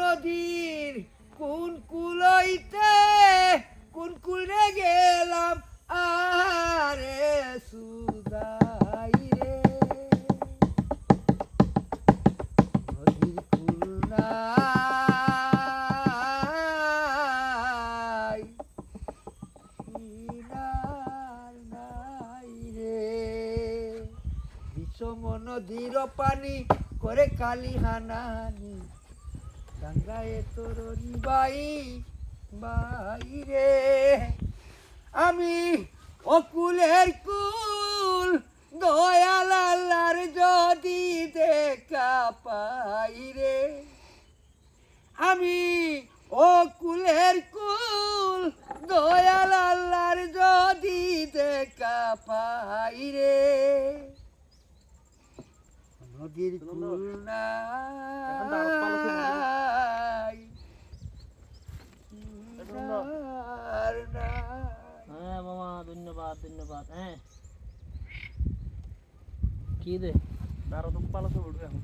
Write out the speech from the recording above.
নদীর কোন কুলইতে, কোন কুলে গেলাম আরে সুদাই রে। নদীর কুল নাই রে। বিষম নদীর পানি করে কালি হানাহানি গঙ্গায় তরুণী বাই বাইরে আমি অকুলের কুল দয়াল আল্লাহর যদি দেখা পাই রে। আমি ও কুলের কুল দয়াল আল্লাহর যদি দেখা পাই রে। নদীর কুল এখন ধন্যবাদ ধন্যবাদ হ্যাঁ কি দে তারও তো পালা তো উঠবে এখন